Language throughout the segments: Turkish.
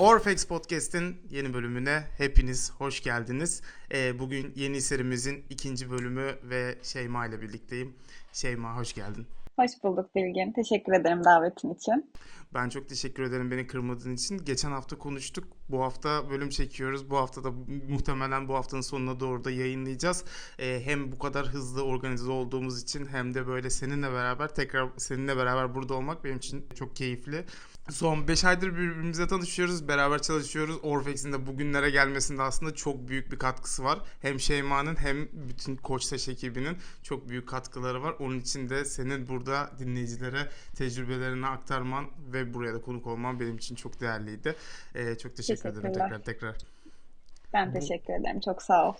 Orfex Podcast'in yeni bölümüne hepiniz hoş geldiniz. Ee, bugün yeni serimizin ikinci bölümü ve Şeyma ile birlikteyim. Şeyma hoş geldin. Hoş bulduk Bilgin. Teşekkür ederim davetin için. Ben çok teşekkür ederim beni kırmadığın için. Geçen hafta konuştuk. Bu hafta bölüm çekiyoruz. Bu hafta da muhtemelen bu haftanın sonuna doğru da yayınlayacağız. Ee, hem bu kadar hızlı organize olduğumuz için hem de böyle seninle beraber tekrar seninle beraber burada olmak benim için çok keyifli. Son 5 aydır birbirimize tanışıyoruz, beraber çalışıyoruz. Orfex'in de bugünlere gelmesinde aslında çok büyük bir katkısı var. Hem Şeyma'nın hem bütün Koçtaş ekibinin çok büyük katkıları var. Onun için de senin burada dinleyicilere tecrübelerini aktarman ve buraya da konuk olman benim için çok değerliydi. Ee, çok teşekkür ederim tekrar tekrar. Ben teşekkür ederim. Çok sağ ol.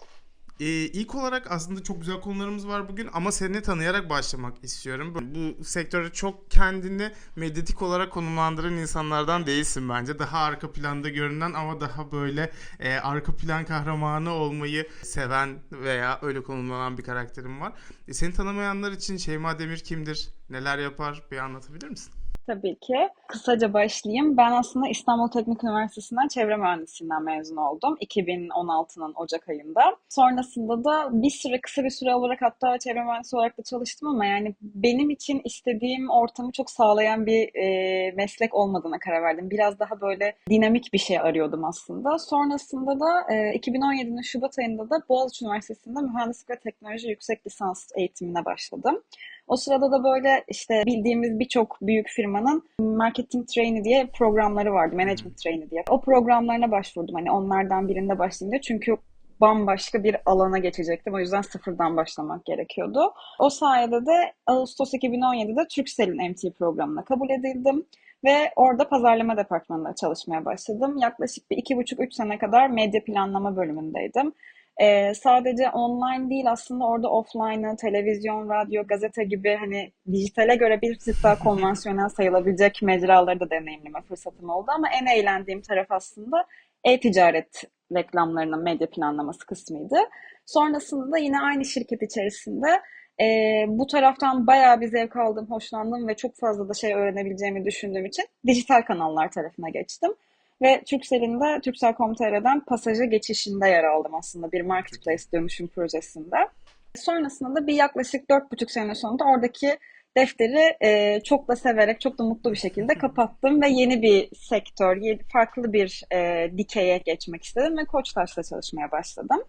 Ee, ilk olarak aslında çok güzel konularımız var bugün ama seni tanıyarak başlamak istiyorum. Bu sektörde çok kendini medyatik olarak konumlandıran insanlardan değilsin bence. Daha arka planda görünen ama daha böyle e, arka plan kahramanı olmayı seven veya öyle konumlanan bir karakterin var. E, seni tanımayanlar için Şeyma Demir kimdir? Neler yapar? Bir anlatabilir misin? Tabii ki. Kısaca başlayayım. Ben aslında İstanbul Teknik Üniversitesi'nden çevre mühendisliğinden mezun oldum. 2016'nın Ocak ayında. Sonrasında da bir süre, kısa bir süre olarak hatta çevre mühendisi olarak da çalıştım ama yani benim için istediğim ortamı çok sağlayan bir e, meslek olmadığına karar verdim. Biraz daha böyle dinamik bir şey arıyordum aslında. Sonrasında da e, 2017'nin Şubat ayında da Boğaziçi Üniversitesi'nde mühendislik ve teknoloji yüksek lisans eğitimine başladım. O sırada da böyle işte bildiğimiz birçok büyük firmanın marketing trainee diye programları vardı. Management trainee diye. O programlarına başvurdum. Hani onlardan birinde başlayınca çünkü bambaşka bir alana geçecektim. O yüzden sıfırdan başlamak gerekiyordu. O sayede de Ağustos 2017'de Turkcell'in MT programına kabul edildim. Ve orada pazarlama departmanında çalışmaya başladım. Yaklaşık bir iki buçuk üç sene kadar medya planlama bölümündeydim. Ee, sadece online değil aslında orada offline'ı, televizyon, radyo, gazete gibi hani dijitale göre bir tık daha konvansiyonel sayılabilecek mecraları da deneyimleme fırsatım oldu. Ama en eğlendiğim taraf aslında e-ticaret reklamlarının medya planlaması kısmıydı. Sonrasında yine aynı şirket içerisinde e, bu taraftan bayağı bir zevk aldım, hoşlandım ve çok fazla da şey öğrenebileceğimi düşündüğüm için dijital kanallar tarafına geçtim. Ve Turkcell'in de Turkcell.com.tr'den pasaja geçişinde yer aldım aslında bir marketplace dönüşüm projesinde. Sonrasında da bir yaklaşık 4,5 sene sonunda oradaki defteri e, çok da severek, çok da mutlu bir şekilde kapattım ve yeni bir sektör, yeni, farklı bir e, dikeye geçmek istedim ve Koçtaş'ta çalışmaya başladım.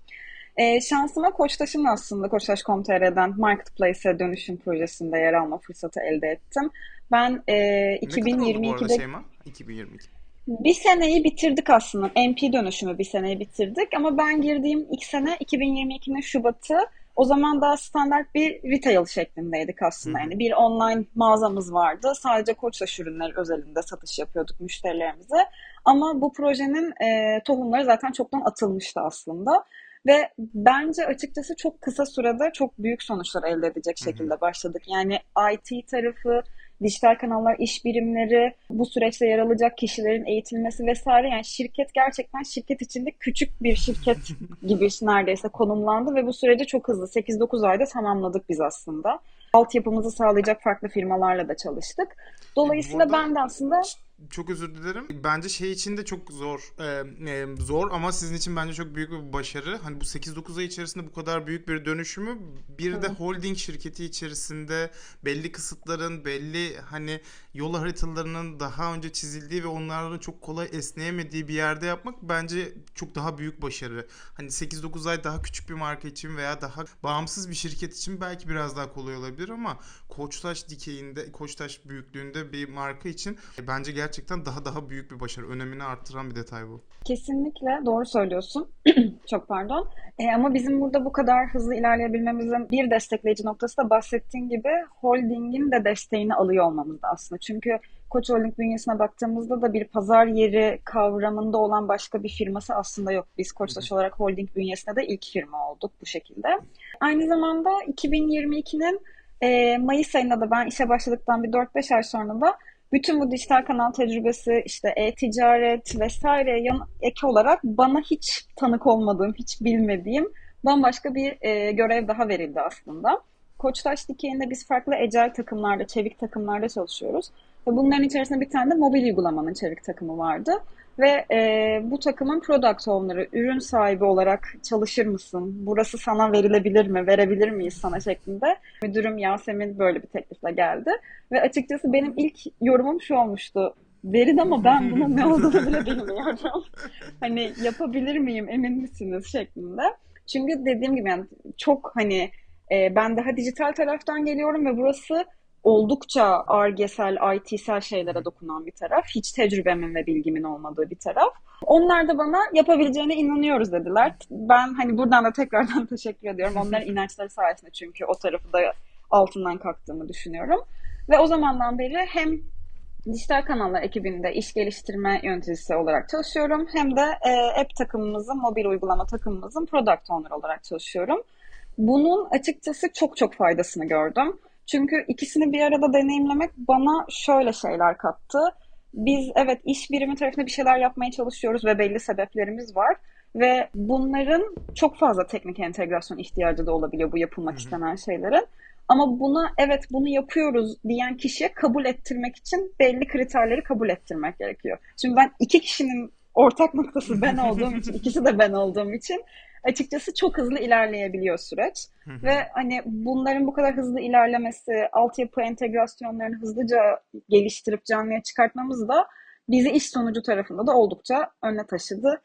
E, şansıma Koçtaş'ın aslında Koçtaş.com.tr'den Marketplace'e dönüşüm projesinde yer alma fırsatı elde ettim. Ben e, 2022'de... Şeyma? 2022. Bir seneyi bitirdik aslında. MP dönüşümü bir seneyi bitirdik ama ben girdiğim ilk sene 2022'nin Şubat'ı o zaman daha standart bir retail şeklindeydik aslında. Yani bir online mağazamız vardı. Sadece Koçtaş ürünleri özelinde satış yapıyorduk müşterilerimize. Ama bu projenin e, tohumları zaten çoktan atılmıştı aslında. Ve bence açıkçası çok kısa sürede çok büyük sonuçlar elde edecek şekilde başladık. Yani IT tarafı, dijital kanallar, iş birimleri, bu süreçte yer alacak kişilerin eğitilmesi vesaire. Yani şirket gerçekten şirket içinde küçük bir şirket gibi neredeyse konumlandı ve bu süreci çok hızlı 8-9 ayda tamamladık biz aslında. Altyapımızı sağlayacak farklı firmalarla da çalıştık. Dolayısıyla Burada... ben de aslında çok özür dilerim. Bence şey için de çok zor. Ee, zor ama sizin için bence çok büyük bir başarı. Hani bu 8-9 ay içerisinde bu kadar büyük bir dönüşümü bir Hı. de holding şirketi içerisinde belli kısıtların, belli hani yol haritalarının daha önce çizildiği ve onların çok kolay esneyemediği bir yerde yapmak bence çok daha büyük başarı. Hani 8-9 ay daha küçük bir marka için veya daha bağımsız bir şirket için belki biraz daha kolay olabilir ama Koçtaş dikeyinde, Koçtaş büyüklüğünde bir marka için bence gerçekten daha daha büyük bir başarı. Önemini arttıran bir detay bu. Kesinlikle doğru söylüyorsun. Çok pardon. E, ama bizim burada bu kadar hızlı ilerleyebilmemizin bir destekleyici noktası da bahsettiğin gibi holdingin de desteğini alıyor olmamız aslında. Çünkü Koç Holding bünyesine baktığımızda da bir pazar yeri kavramında olan başka bir firması aslında yok. Biz Koçtaş olarak holding bünyesinde de ilk firma olduk bu şekilde. Aynı zamanda 2022'nin e, Mayıs ayında da ben işe başladıktan bir 4-5 ay sonra da bütün bu dijital kanal tecrübesi, işte e-ticaret vesaire yan ek olarak bana hiç tanık olmadığım, hiç bilmediğim bambaşka bir e, görev daha verildi aslında. Koçtaş dikeyinde biz farklı ecel takımlarda, çevik takımlarda çalışıyoruz. Ve bunların içerisinde bir tane de mobil uygulamanın çevik takımı vardı. Ve e, bu takımın product owner'ı, ürün sahibi olarak çalışır mısın? Burası sana verilebilir mi? Verebilir miyiz sana şeklinde. Müdürüm Yasemin böyle bir teklifle geldi. Ve açıkçası benim ilk yorumum şu olmuştu. Verin ama ben bunun ne olduğunu bile bilmiyorum. Hani yapabilir miyim, emin misiniz şeklinde. Çünkü dediğim gibi yani çok hani e, ben daha dijital taraftan geliyorum ve burası oldukça argesel, IT'sel şeylere dokunan bir taraf. Hiç tecrübemin ve bilgimin olmadığı bir taraf. Onlar da bana yapabileceğine inanıyoruz dediler. Ben hani buradan da tekrardan teşekkür ediyorum. Onların inançları sayesinde çünkü o tarafı da altından kalktığımı düşünüyorum. Ve o zamandan beri hem dijital kanallar ekibinde iş geliştirme yöneticisi olarak çalışıyorum. Hem de e, app takımımızın, mobil uygulama takımımızın product owner olarak çalışıyorum. Bunun açıkçası çok çok faydasını gördüm. Çünkü ikisini bir arada deneyimlemek bana şöyle şeyler kattı. Biz evet iş birimi tarafında bir şeyler yapmaya çalışıyoruz ve belli sebeplerimiz var. Ve bunların çok fazla teknik entegrasyon ihtiyacı da olabiliyor bu yapılmak istenen şeylerin. Ama buna evet bunu yapıyoruz diyen kişiye kabul ettirmek için belli kriterleri kabul ettirmek gerekiyor. Şimdi ben iki kişinin ortak noktası ben olduğum için, ikisi de ben olduğum için açıkçası çok hızlı ilerleyebiliyor süreç. Ve hani bunların bu kadar hızlı ilerlemesi, altyapı entegrasyonlarını hızlıca geliştirip canlıya çıkartmamız da bizi iş sonucu tarafında da oldukça öne taşıdı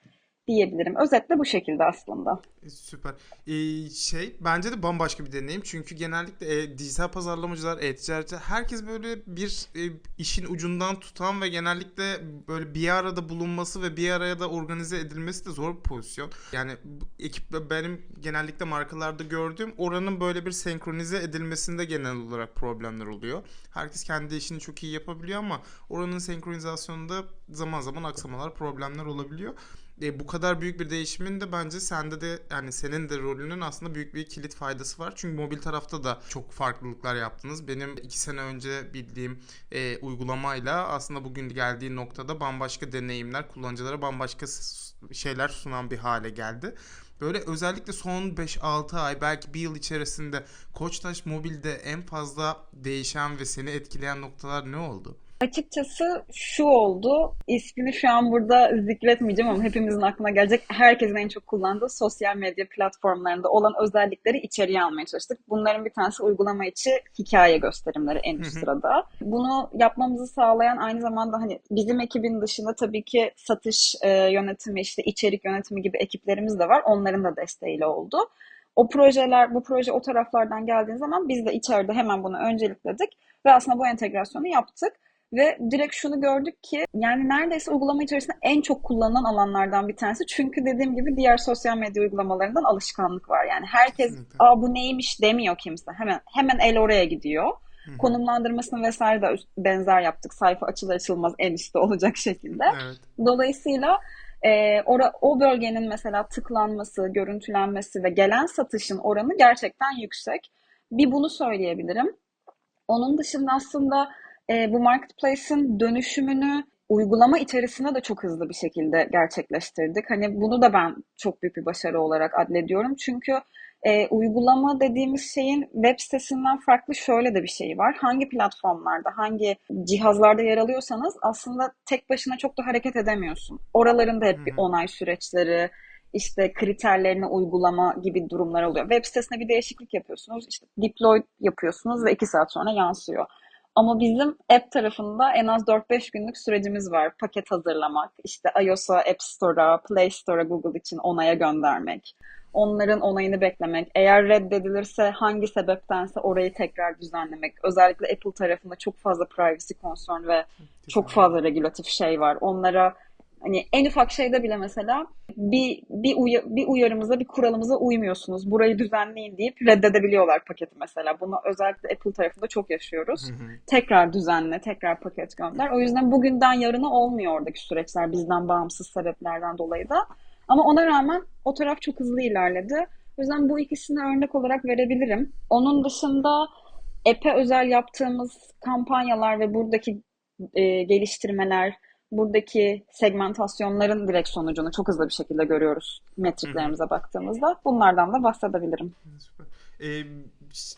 diyebilirim. Özetle bu şekilde aslında. E, Süper. Ee, şey bence de bambaşka bir deneyim. Çünkü genellikle e, dijital pazarlamacılar, e-ticaretçi herkes böyle bir e, işin ucundan tutan ve genellikle böyle bir arada bulunması ve bir araya da organize edilmesi de zor bir pozisyon. Yani bu ekiple benim genellikle markalarda gördüğüm oranın böyle bir senkronize edilmesinde genel olarak problemler oluyor. Herkes kendi işini çok iyi yapabiliyor ama oranın senkronizasyonunda zaman zaman aksamalar, problemler olabiliyor e, bu kadar büyük bir değişimin de bence sende de yani senin de rolünün aslında büyük bir kilit faydası var. Çünkü mobil tarafta da çok farklılıklar yaptınız. Benim iki sene önce bildiğim e, uygulamayla aslında bugün geldiği noktada bambaşka deneyimler, kullanıcılara bambaşka şeyler sunan bir hale geldi. Böyle özellikle son 5-6 ay belki bir yıl içerisinde Koçtaş Mobil'de en fazla değişen ve seni etkileyen noktalar ne oldu? Açıkçası şu oldu. İsmini şu an burada zikretmeyeceğim ama hepimizin aklına gelecek. Herkesin en çok kullandığı sosyal medya platformlarında olan özellikleri içeriye almaya çalıştık. Bunların bir tanesi uygulama içi hikaye gösterimleri en üst sırada. Bunu yapmamızı sağlayan aynı zamanda hani bizim ekibin dışında tabii ki satış e, yönetimi, işte içerik yönetimi gibi ekiplerimiz de var. Onların da desteğiyle oldu. O projeler, bu proje o taraflardan geldiği zaman biz de içeride hemen bunu öncelikledik ve aslında bu entegrasyonu yaptık. Ve direkt şunu gördük ki yani neredeyse uygulama içerisinde en çok kullanılan alanlardan bir tanesi. Çünkü dediğim gibi diğer sosyal medya uygulamalarından alışkanlık var. Yani herkes Kesinlikle. Aa, bu neymiş demiyor kimse. Hemen hemen el oraya gidiyor. Konumlandırmasını vesaire de benzer yaptık. Sayfa açılır açılmaz en üstte olacak şekilde. Evet. Dolayısıyla e, ora, o bölgenin mesela tıklanması, görüntülenmesi ve gelen satışın oranı gerçekten yüksek. Bir bunu söyleyebilirim. Onun dışında aslında e, bu marketplace'in dönüşümünü uygulama içerisinde de çok hızlı bir şekilde gerçekleştirdik. Hani bunu da ben çok büyük bir başarı olarak adlediyorum. Çünkü e, uygulama dediğimiz şeyin web sitesinden farklı şöyle de bir şey var. Hangi platformlarda, hangi cihazlarda yer alıyorsanız aslında tek başına çok da hareket edemiyorsun. Oraların da hep bir onay süreçleri, işte kriterlerine uygulama gibi durumlar oluyor. Web sitesine bir değişiklik yapıyorsunuz, işte deploy yapıyorsunuz ve iki saat sonra yansıyor. Ama bizim app tarafında en az 4-5 günlük sürecimiz var. Paket hazırlamak, işte iOS'a, App Store'a, Play Store'a Google için onaya göndermek. Onların onayını beklemek. Eğer reddedilirse hangi sebeptense orayı tekrar düzenlemek. Özellikle Apple tarafında çok fazla privacy concern ve çok fazla regülatif şey var. Onlara hani en ufak şeyde bile mesela bir bir, uya- bir uyarımıza, bir kuralımıza uymuyorsunuz. Burayı düzenleyin deyip reddedebiliyorlar paketi mesela. Bunu özellikle Apple tarafında çok yaşıyoruz. Tekrar düzenle, tekrar paket gönder. O yüzden bugünden yarına olmuyor oradaki süreçler bizden bağımsız sebeplerden dolayı da. Ama ona rağmen o taraf çok hızlı ilerledi. O yüzden bu ikisini örnek olarak verebilirim. Onun dışında app'e özel yaptığımız kampanyalar ve buradaki e, geliştirmeler, buradaki segmentasyonların direkt sonucunu çok hızlı bir şekilde görüyoruz metriklerimize baktığımızda. Bunlardan da bahsedebilirim. Süper. Ee,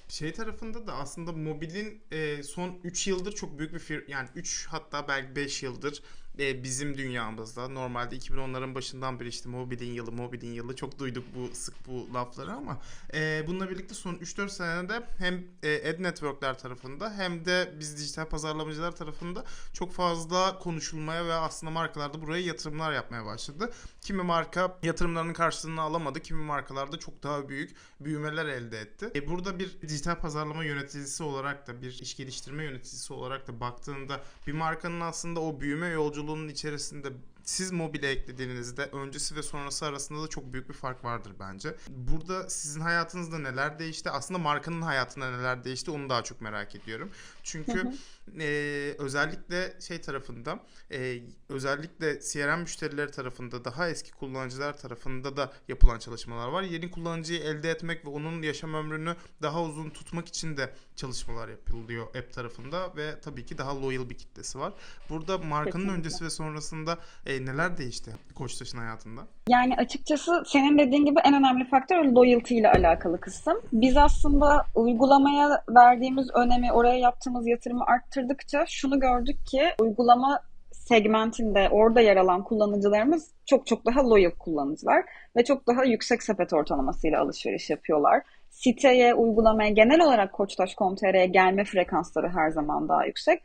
şey tarafında da aslında mobilin e, son 3 yıldır çok büyük bir fir yani 3 hatta belki 5 yıldır e, bizim dünyamızda normalde 2010'ların başından beri işte mobilin yılı, mobilin yılı çok duyduk bu sık bu lafları ama e, bununla birlikte son 3-4 senede hem e, ad networkler tarafında hem de biz dijital pazarlamacılar tarafında çok fazla konuşulmaya ve aslında markalar da buraya yatırımlar yapmaya başladı. Kimi marka yatırımlarının karşılığını alamadı, kimi markalar da çok daha büyük büyümeler elde etti. E, burada bir dijital pazarlama yöneticisi olarak da bir iş geliştirme yöneticisi olarak da baktığında bir markanın aslında o büyüme yolculuğunun içerisinde siz mobile eklediğinizde öncesi ve sonrası arasında da çok büyük bir fark vardır bence. Burada sizin hayatınızda neler değişti? Aslında markanın hayatında neler değişti onu daha çok merak ediyorum. Çünkü e, özellikle şey tarafında e, özellikle CRM müşterileri tarafında daha eski kullanıcılar tarafında da yapılan çalışmalar var. Yeni kullanıcıyı elde etmek ve onun yaşam ömrünü daha uzun tutmak için de çalışmalar yapılıyor app tarafında ve tabii ki daha loyal bir kitlesi var. Burada markanın Kesinlikle. öncesi ve sonrasında e, neler değişti Koçtaş'ın hayatında? Yani açıkçası senin dediğin gibi en önemli faktör loyalty ile alakalı kısım. Biz aslında uygulamaya verdiğimiz önemi, oraya yaptığımız yatırımı arttırdıkça şunu gördük ki uygulama segmentinde orada yer alan kullanıcılarımız çok çok daha loyal kullanıcılar ve çok daha yüksek sepet ortalamasıyla alışveriş yapıyorlar. Siteye, uygulamaya, genel olarak Koçtaş.com.tr'ye gelme frekansları her zaman daha yüksek.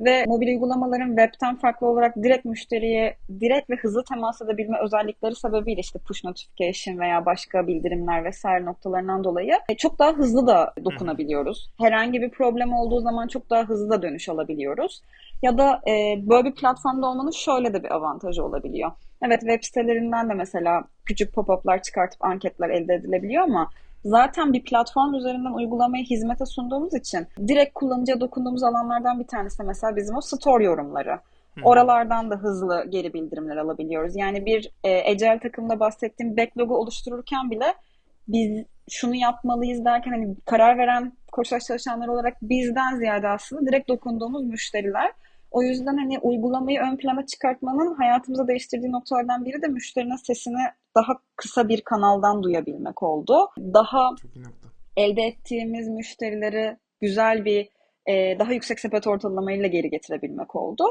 Ve mobil uygulamaların webten farklı olarak direkt müşteriye direkt ve hızlı temas edebilme özellikleri sebebiyle işte push notification veya başka bildirimler vesaire noktalarından dolayı e, çok daha hızlı da dokunabiliyoruz. Herhangi bir problem olduğu zaman çok daha hızlı da dönüş alabiliyoruz. Ya da e, böyle bir platformda olmanın şöyle de bir avantajı olabiliyor. Evet web sitelerinden de mesela küçük pop-up'lar çıkartıp anketler elde edilebiliyor ama zaten bir platform üzerinden uygulamayı hizmete sunduğumuz için direkt kullanıcıya dokunduğumuz alanlardan bir tanesi mesela bizim o store yorumları. Oralardan da hızlı geri bildirimler alabiliyoruz. Yani bir e, Agile takımda bahsettiğim backlog'u oluştururken bile biz şunu yapmalıyız derken hani karar veren koçtaş çalışanlar olarak bizden ziyade aslında direkt dokunduğumuz müşteriler. O yüzden hani uygulamayı ön plana çıkartmanın hayatımıza değiştirdiği noktalardan biri de müşterinin sesini daha kısa bir kanaldan duyabilmek oldu. Daha elde ettiğimiz müşterileri güzel bir e, daha yüksek sepet ortalamayla geri getirebilmek oldu.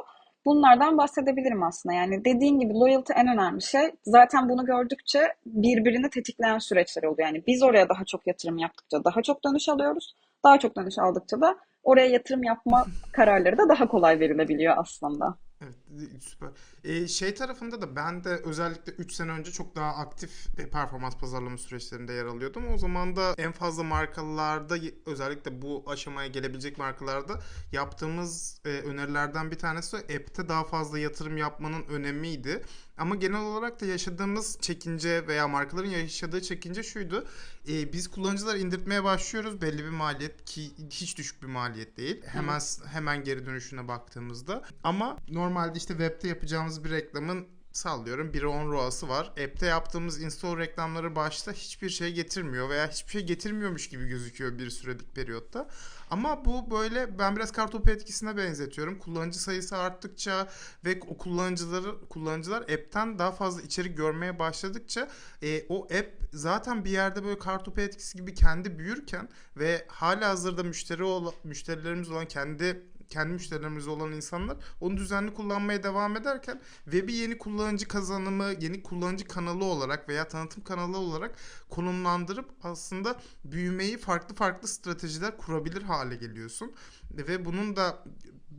Bunlardan bahsedebilirim aslında. Yani dediğin gibi loyalty en önemli şey. Zaten bunu gördükçe birbirini tetikleyen süreçler oluyor. Yani biz oraya daha çok yatırım yaptıkça daha çok dönüş alıyoruz. Daha çok dönüş aldıkça da oraya yatırım yapma kararları da daha kolay verilebiliyor aslında. Evet, süper. Ee, şey tarafında da ben de özellikle 3 sene önce çok daha aktif e, performans pazarlama süreçlerinde yer alıyordum. O zaman da en fazla markalarda özellikle bu aşamaya gelebilecek markalarda yaptığımız e, önerilerden bir tanesi app'te daha fazla yatırım yapmanın önemiydi. Ama genel olarak da yaşadığımız çekince veya markaların yaşadığı çekince şuydu. E, biz kullanıcılar indirtmeye başlıyoruz belli bir maliyet ki hiç düşük bir maliyet değil. Hemen hemen geri dönüşüne baktığımızda. Ama normalde işte web'te yapacağımız bir reklamın sallıyorum 1'e 10 ROAS'ı var. App'te yaptığımız install reklamları başta hiçbir şey getirmiyor veya hiçbir şey getirmiyormuş gibi gözüküyor bir sürelik periyotta. Ama bu böyle ben biraz kartopu etkisine benzetiyorum. Kullanıcı sayısı arttıkça ve o kullanıcıları kullanıcılar app'ten daha fazla içerik görmeye başladıkça e, o app zaten bir yerde böyle kartopu etkisi gibi kendi büyürken ve hala hazırda müşteri ol, müşterilerimiz olan kendi kendi müşterilerimiz olan insanlar onu düzenli kullanmaya devam ederken web'i yeni kullanıcı kazanımı, yeni kullanıcı kanalı olarak veya tanıtım kanalı olarak konumlandırıp aslında büyümeyi farklı farklı stratejiler kurabilir hale geliyorsun. Ve bunun da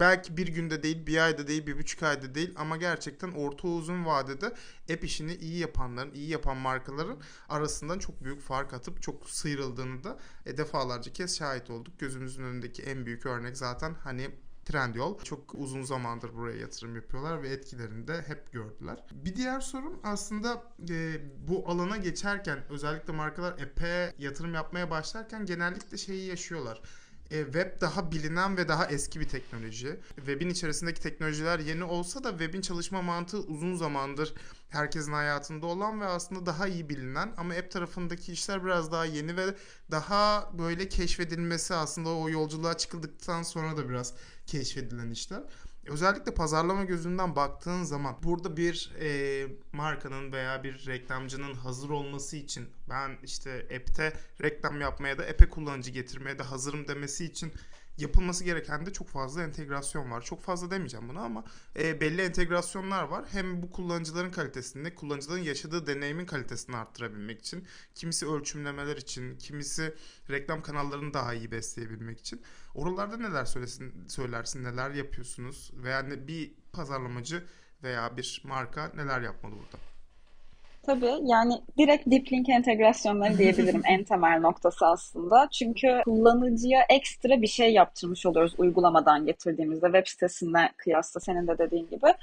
belki bir günde değil, bir ayda değil, bir buçuk ayda değil ama gerçekten orta uzun vadede app işini iyi yapanların, iyi yapan markaların arasından çok büyük fark atıp çok sıyrıldığını da e, defalarca kez şahit olduk. Gözümüzün önündeki en büyük örnek zaten hani Trendyol çok uzun zamandır buraya yatırım yapıyorlar ve etkilerini de hep gördüler. Bir diğer sorun aslında e, bu alana geçerken özellikle markalar app'e yatırım yapmaya başlarken genellikle şeyi yaşıyorlar. E, web daha bilinen ve daha eski bir teknoloji. Web'in içerisindeki teknolojiler yeni olsa da web'in çalışma mantığı uzun zamandır herkesin hayatında olan ve aslında daha iyi bilinen ama app tarafındaki işler biraz daha yeni ve daha böyle keşfedilmesi aslında o yolculuğa çıkıldıktan sonra da biraz keşfedilen işler. Özellikle pazarlama gözünden baktığın zaman burada bir e, markanın veya bir reklamcının hazır olması için ben işte app'te reklam yapmaya da app'e kullanıcı getirmeye de hazırım demesi için yapılması gereken de çok fazla entegrasyon var. Çok fazla demeyeceğim bunu ama e, belli entegrasyonlar var. Hem bu kullanıcıların kalitesini, kullanıcıların yaşadığı deneyimin kalitesini arttırabilmek için, kimisi ölçümlemeler için, kimisi reklam kanallarını daha iyi besleyebilmek için. Oralarda neler söylesin, söylersin, neler yapıyorsunuz veya ne, bir pazarlamacı veya bir marka neler yapmalı burada? Tabii yani direkt deep link entegrasyonları diyebilirim en temel noktası aslında. Çünkü kullanıcıya ekstra bir şey yaptırmış oluyoruz uygulamadan getirdiğimizde web sitesine kıyasla senin de dediğin gibi.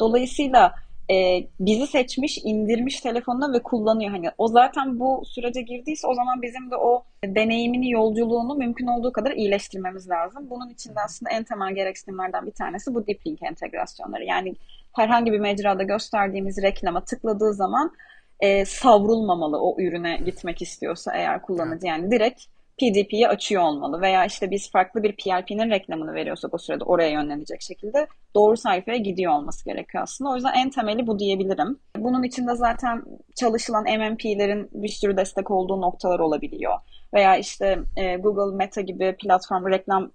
Dolayısıyla e, bizi seçmiş, indirmiş telefonuna ve kullanıyor. Hani o zaten bu sürece girdiyse o zaman bizim de o deneyimini, yolculuğunu mümkün olduğu kadar iyileştirmemiz lazım. Bunun için de aslında en temel gereksinimlerden bir tanesi bu deep link entegrasyonları. Yani herhangi bir mecrada gösterdiğimiz reklama tıkladığı zaman e, savrulmamalı o ürüne gitmek istiyorsa eğer kullanıcı yani direkt PDP'yi açıyor olmalı veya işte biz farklı bir PRP'nin reklamını veriyorsak o sırada oraya yönlenecek şekilde doğru sayfaya gidiyor olması gerekiyor aslında. O yüzden en temeli bu diyebilirim. Bunun içinde zaten çalışılan MMP'lerin bir sürü destek olduğu noktalar olabiliyor. Veya işte e, Google Meta gibi platform reklam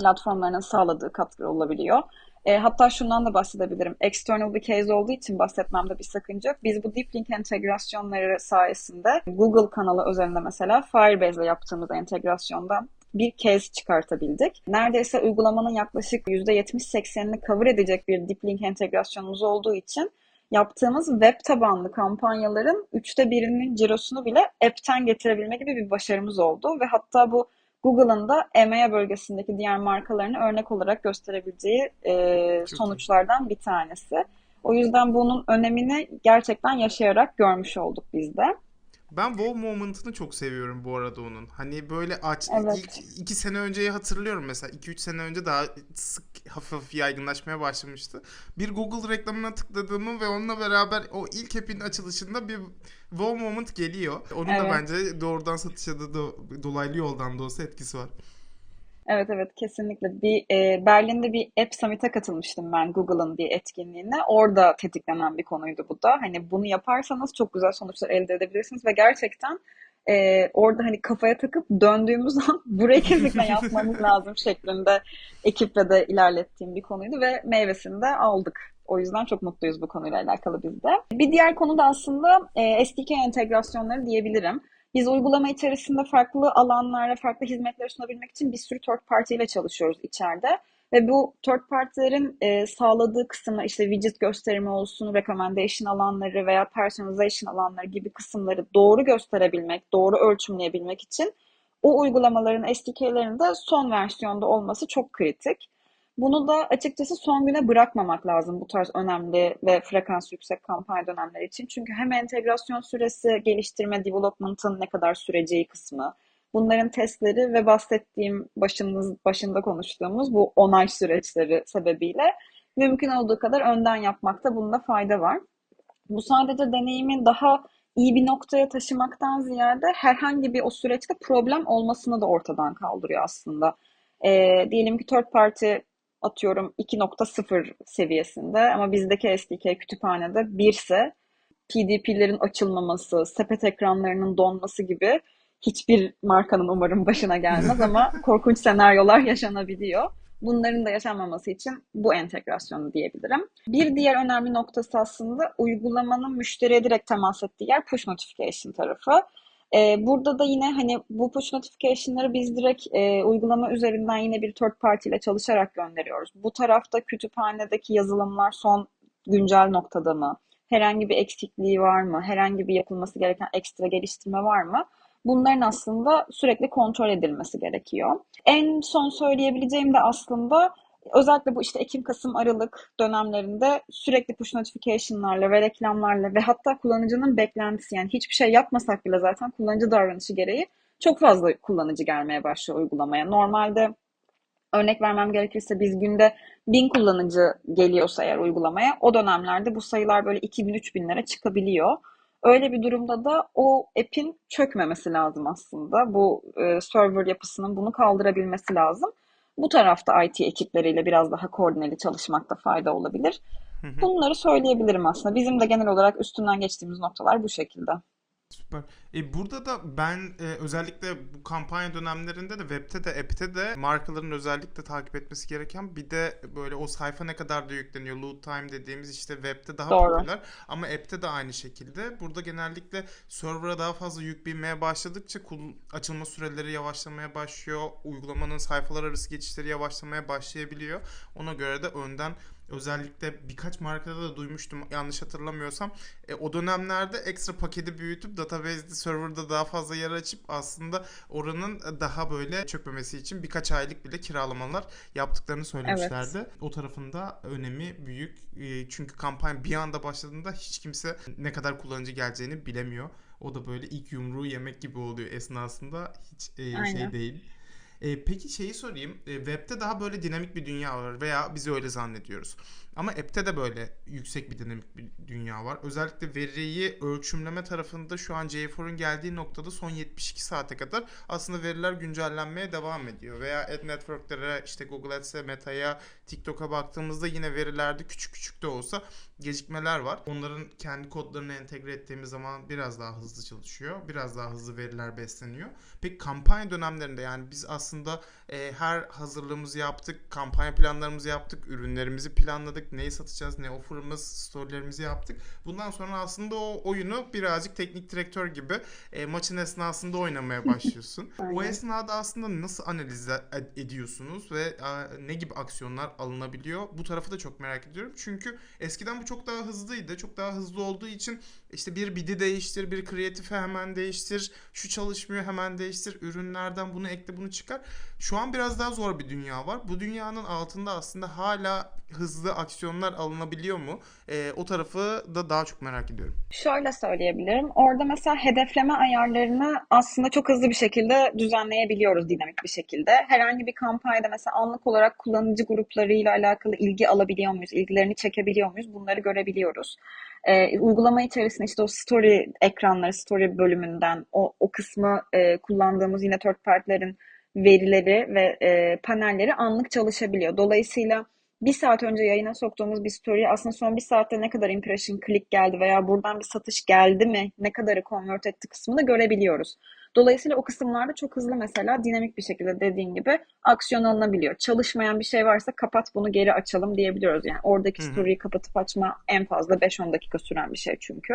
platformlarının sağladığı katkı olabiliyor. E, hatta şundan da bahsedebilirim. External bir case olduğu için bahsetmemde bir sakınca yok. Biz bu deep link entegrasyonları sayesinde Google kanalı özelinde mesela Firebase ile yaptığımız entegrasyonda bir case çıkartabildik. Neredeyse uygulamanın yaklaşık %70-80'ini cover edecek bir deep link entegrasyonumuz olduğu için yaptığımız web tabanlı kampanyaların üçte birinin cirosunu bile app'ten getirebilme gibi bir başarımız oldu ve hatta bu Google'ın da EMEA bölgesindeki diğer markalarını örnek olarak gösterebileceği e, sonuçlardan bir tanesi. O yüzden bunun önemini gerçekten yaşayarak görmüş olduk biz de. Ben wow moment'ını çok seviyorum bu arada onun. Hani böyle aç Evet. ilk iki sene önceyi hatırlıyorum mesela. 2-3 sene önce daha sık hafif hafif yaygınlaşmaya başlamıştı. Bir Google reklamına tıkladığımı ve onunla beraber o ilk app'in açılışında bir wow moment geliyor. Onun da Evet. bence doğrudan satışa da do- dolaylı yoldan da olsa etkisi var. Evet evet kesinlikle. Bir e, Berlin'de bir App Summit'e katılmıştım ben Google'ın bir etkinliğine. Orada tetiklenen bir konuydu bu da. Hani bunu yaparsanız çok güzel sonuçlar elde edebilirsiniz ve gerçekten e, orada hani kafaya takıp döndüğümüz an burayı kesinlikle yapmamız lazım şeklinde ekiple de ilerlettiğim bir konuydu ve meyvesini de aldık. O yüzden çok mutluyuz bu konuyla alakalı biz de. Bir diğer konu da aslında e, SDK entegrasyonları diyebilirim. Biz uygulama içerisinde farklı alanlarda farklı hizmetleri sunabilmek için bir sürü third party ile çalışıyoruz içeride. Ve bu third party'lerin e, sağladığı kısımlar işte widget gösterimi olsun, recommendation alanları veya personalization alanları gibi kısımları doğru gösterebilmek, doğru ölçümleyebilmek için o uygulamaların SDK'lerinin de son versiyonda olması çok kritik. Bunu da açıkçası son güne bırakmamak lazım bu tarz önemli ve frekans yüksek kampanya dönemleri için. Çünkü hem entegrasyon süresi, geliştirme, development'ın ne kadar süreceği kısmı, bunların testleri ve bahsettiğim başımız, başında konuştuğumuz bu onay süreçleri sebebiyle mümkün olduğu kadar önden yapmakta bunda fayda var. Bu sadece deneyimin daha iyi bir noktaya taşımaktan ziyade herhangi bir o süreçte problem olmasını da ortadan kaldırıyor aslında. Ee, diyelim ki third party atıyorum 2.0 seviyesinde ama bizdeki SDK kütüphanede 1 ise PDP'lerin açılmaması, sepet ekranlarının donması gibi hiçbir markanın umarım başına gelmez ama korkunç senaryolar yaşanabiliyor. Bunların da yaşanmaması için bu entegrasyonu diyebilirim. Bir diğer önemli noktası aslında uygulamanın müşteriye direkt temas ettiği yer push notification tarafı. Ee, burada da yine hani bu push notification'ları biz direkt e, uygulama üzerinden yine bir third party ile çalışarak gönderiyoruz. Bu tarafta kütüphanedeki yazılımlar son güncel noktada mı? Herhangi bir eksikliği var mı? Herhangi bir yapılması gereken ekstra geliştirme var mı? Bunların aslında sürekli kontrol edilmesi gerekiyor. En son söyleyebileceğim de aslında özellikle bu işte Ekim, Kasım, Aralık dönemlerinde sürekli push notification'larla ve reklamlarla ve hatta kullanıcının beklentisi yani hiçbir şey yapmasak bile zaten kullanıcı davranışı gereği çok fazla kullanıcı gelmeye başlıyor uygulamaya. Normalde örnek vermem gerekirse biz günde 1000 kullanıcı geliyorsa eğer uygulamaya o dönemlerde bu sayılar böyle 2000-3000'lere çıkabiliyor. Öyle bir durumda da o app'in çökmemesi lazım aslında. Bu e, server yapısının bunu kaldırabilmesi lazım. Bu tarafta IT ekipleriyle biraz daha koordineli çalışmakta fayda olabilir. Bunları söyleyebilirim aslında. Bizim de genel olarak üstünden geçtiğimiz noktalar bu şekilde. Süper. E, burada da ben e, özellikle bu kampanya dönemlerinde de web'te de app'te de markaların özellikle takip etmesi gereken bir de böyle o sayfa ne kadar da yükleniyor. Load time dediğimiz işte web'te daha Doğru. popüler ama app'te de aynı şekilde. Burada genellikle server'a daha fazla yük binmeye başladıkça açılma süreleri yavaşlamaya başlıyor. Uygulamanın sayfalar arası geçişleri yavaşlamaya başlayabiliyor. Ona göre de önden özellikle birkaç markada da duymuştum yanlış hatırlamıyorsam e, o dönemlerde ekstra paketi büyütüp database'de serverda daha fazla yer açıp aslında oranın daha böyle çökmemesi için birkaç aylık bile kiralamalar yaptıklarını söylemişlerdi. O tarafında önemi büyük. E, çünkü kampanya bir anda başladığında hiç kimse ne kadar kullanıcı geleceğini bilemiyor. O da böyle ilk yumruğu yemek gibi oluyor esnasında hiç e, şey Aynen. değil. E, peki şeyi sorayım. E, web'te daha böyle dinamik bir dünya var veya biz öyle zannediyoruz. Ama app'te de böyle yüksek bir dinamik bir dünya var. Özellikle veriyi ölçümleme tarafında şu an GA4'un geldiği noktada son 72 saate kadar aslında veriler güncellenmeye devam ediyor. Veya ad network'lere işte Google Ads'e, Meta'ya, TikTok'a baktığımızda yine verilerde küçük küçük de olsa gecikmeler var. Onların kendi kodlarını entegre ettiğimiz zaman biraz daha hızlı çalışıyor. Biraz daha hızlı veriler besleniyor. Peki kampanya dönemlerinde yani biz aslında e, her hazırlığımızı yaptık, kampanya planlarımızı yaptık, ürünlerimizi planladık, neyi satacağız, ne offer'ımız, storylerimizi yaptık. Bundan sonra aslında o oyunu birazcık teknik direktör gibi e, maçın esnasında oynamaya başlıyorsun. o esnada aslında nasıl analiz ed- ediyorsunuz ve e, ne gibi aksiyonlar alınabiliyor? Bu tarafı da çok merak ediyorum. Çünkü eskiden bu çok daha hızlıydı. Çok daha hızlı olduğu için işte bir bidi değiştir, bir kreatifi hemen değiştir, şu çalışmıyor hemen değiştir, ürünlerden bunu ekle bunu çıkar. Şu an biraz daha zor bir dünya var. Bu dünyanın altında aslında hala hızlı aksiyonlar alınabiliyor mu? Ee, o tarafı da daha çok merak ediyorum. Şöyle söyleyebilirim. Orada mesela hedefleme ayarlarını aslında çok hızlı bir şekilde düzenleyebiliyoruz dinamik bir şekilde. Herhangi bir kampanyada mesela anlık olarak kullanıcı gruplarıyla alakalı ilgi alabiliyor muyuz? İlgilerini çekebiliyor muyuz? Bunları görebiliyoruz. Ee, uygulama içerisinde işte o story ekranları, story bölümünden o, o kısmı e, kullandığımız yine third party'lerin verileri ve e, panelleri anlık çalışabiliyor. Dolayısıyla bir saat önce yayına soktuğumuz bir story aslında son bir saatte ne kadar impression, click geldi veya buradan bir satış geldi mi, ne kadarı convert etti kısmını görebiliyoruz. Dolayısıyla o kısımlarda çok hızlı mesela dinamik bir şekilde dediğin gibi aksiyon alınabiliyor. Çalışmayan bir şey varsa kapat bunu geri açalım diyebiliyoruz. Yani oradaki Hı hı. story'yi kapatıp açma en fazla 5-10 dakika süren bir şey çünkü.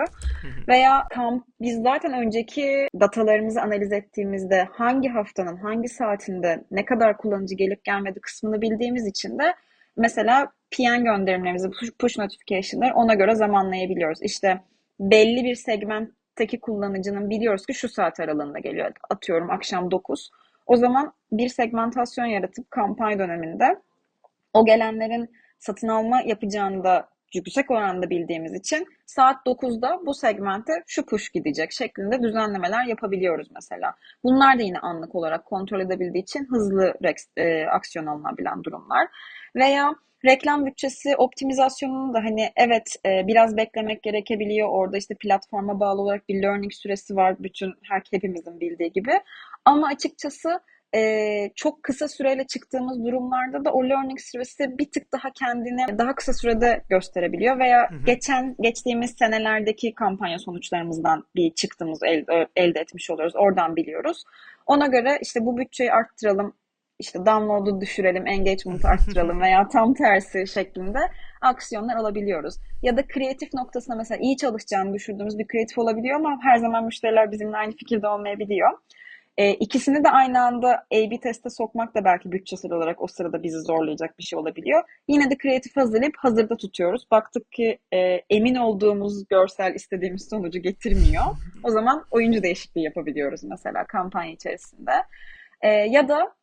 Veya kamp, biz zaten önceki datalarımızı analiz ettiğimizde hangi haftanın hangi saatinde ne kadar kullanıcı gelip gelmedi kısmını bildiğimiz için de mesela PN gönderimlerimizi, push, notification'ları ona göre zamanlayabiliyoruz. İşte belli bir segmentteki kullanıcının biliyoruz ki şu saat aralığında geliyor. Atıyorum akşam 9. O zaman bir segmentasyon yaratıp kampanya döneminde o gelenlerin satın alma yapacağını da yüksek oranda bildiğimiz için saat 9'da bu segmente şu push gidecek şeklinde düzenlemeler yapabiliyoruz mesela. Bunlar da yine anlık olarak kontrol edebildiği için hızlı e, aksiyon alınabilen durumlar. Veya reklam bütçesi optimizasyonunu da hani evet e, biraz beklemek gerekebiliyor. Orada işte platforma bağlı olarak bir learning süresi var bütün her hepimizin bildiği gibi. Ama açıkçası e, çok kısa süreyle çıktığımız durumlarda da o learning süresi bir tık daha kendini daha kısa sürede gösterebiliyor veya Hı hı. geçen geçtiğimiz senelerdeki kampanya sonuçlarımızdan bir çıktığımız elde, elde etmiş oluyoruz. Oradan biliyoruz. Ona göre işte bu bütçeyi arttıralım, işte download'u düşürelim, engagement'ı arttıralım veya tam tersi şeklinde aksiyonlar alabiliyoruz. Ya da kreatif noktasında mesela iyi çalışacağını düşündüğümüz bir kreatif olabiliyor ama her zaman müşteriler bizimle aynı fikirde olmayabiliyor. E, ikisini de aynı anda A-B teste sokmak da belki bütçesel olarak o sırada bizi zorlayacak bir şey olabiliyor. Yine de kreatif hazırlayıp hazırda tutuyoruz. Baktık ki e, emin olduğumuz görsel istediğimiz sonucu getirmiyor. O zaman oyuncu değişikliği yapabiliyoruz mesela kampanya içerisinde. E, ya da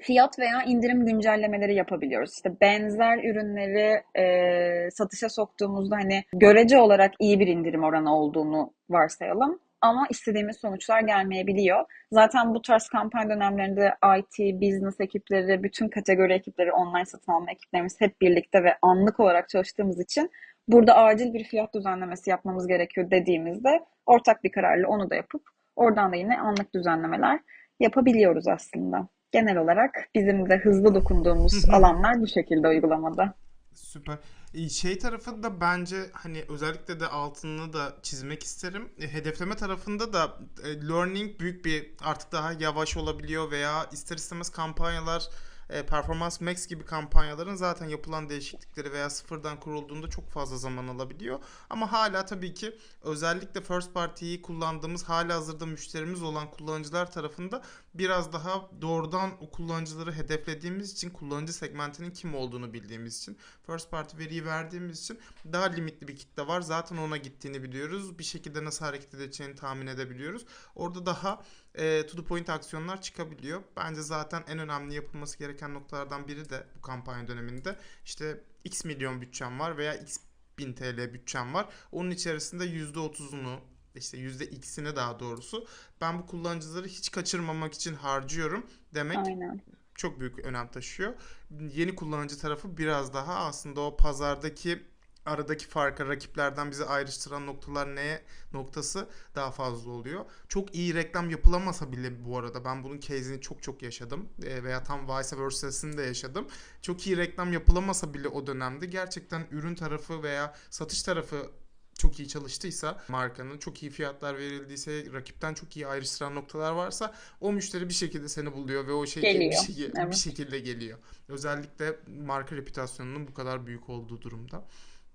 fiyat veya indirim güncellemeleri yapabiliyoruz. İşte benzer ürünleri e, satışa soktuğumuzda hani görece olarak iyi bir indirim oranı olduğunu varsayalım ama istediğimiz sonuçlar gelmeyebiliyor. Zaten bu tarz kampanya dönemlerinde IT, business ekipleri, bütün kategori ekipleri, online satın alma ekiplerimiz hep birlikte ve anlık olarak çalıştığımız için burada acil bir fiyat düzenlemesi yapmamız gerekiyor dediğimizde ortak bir kararla onu da yapıp oradan da yine anlık düzenlemeler yapabiliyoruz aslında. Genel olarak bizim de hızlı dokunduğumuz alanlar bu şekilde uygulamada. Süper. E, Şey tarafı da bence hani özellikle de altını da çizmek isterim. E, Hedefleme tarafında da e, learning büyük bir artık daha yavaş olabiliyor veya ister istemez kampanyalar e, Performance Max gibi kampanyaların zaten yapılan değişiklikleri veya sıfırdan kurulduğunda çok fazla zaman alabiliyor. Ama hala tabii ki özellikle first party'yi kullandığımız hala hazırda müşterimiz olan kullanıcılar tarafında biraz daha doğrudan o kullanıcıları hedeflediğimiz için kullanıcı segmentinin kim olduğunu bildiğimiz için first party veriyi verdiğimiz için daha limitli bir kitle var. Zaten ona gittiğini biliyoruz. Bir şekilde nasıl hareket edeceğini tahmin edebiliyoruz. Orada daha e, to the point aksiyonlar çıkabiliyor. Bence zaten en önemli yapılması gereken noktalardan biri de bu kampanya döneminde işte x milyon bütçem var veya x bin TL bütçem var. Onun içerisinde %30'unu işte %x'ini daha doğrusu ben bu kullanıcıları hiç kaçırmamak için harcıyorum demek Aynen. çok büyük önem taşıyor. Yeni kullanıcı tarafı biraz daha aslında o pazardaki aradaki farkı rakiplerden bizi ayrıştıran noktalar neye noktası daha fazla oluyor. Çok iyi reklam yapılamasa bile bu arada ben bunun case'ini çok çok yaşadım E, veya tam vice versa'sını da yaşadım. Çok iyi reklam yapılamasa bile o dönemde gerçekten ürün tarafı veya satış tarafı çok iyi çalıştıysa markanın çok iyi fiyatlar verildiyse rakipten çok iyi ayrıştıran noktalar varsa o müşteri bir şekilde seni buluyor ve o şey Geliyor, bir, şey- bir evet. şekilde geliyor. Özellikle marka reputasyonunun bu kadar büyük olduğu durumda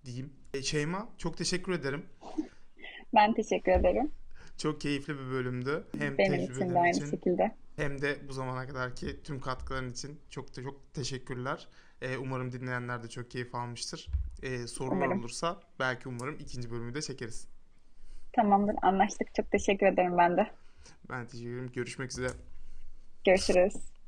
diyeyim. E, Şeyma çok teşekkür ederim. Ben teşekkür ederim. Çok keyifli bir bölümdü. Hem Benim için de aynı için şekilde. hem de bu zamana kadarki tüm katkıların için çok da çok teşekkürler. E, umarım dinleyenler de çok keyif almıştır. E, sorular Umarım. olursa belki umarım ikinci bölümü de çekeriz. Tamamdır, anlaştık. Çok teşekkür ederim ben de. Ben teşekkür ederim. Görüşmek üzere. Görüşürüz.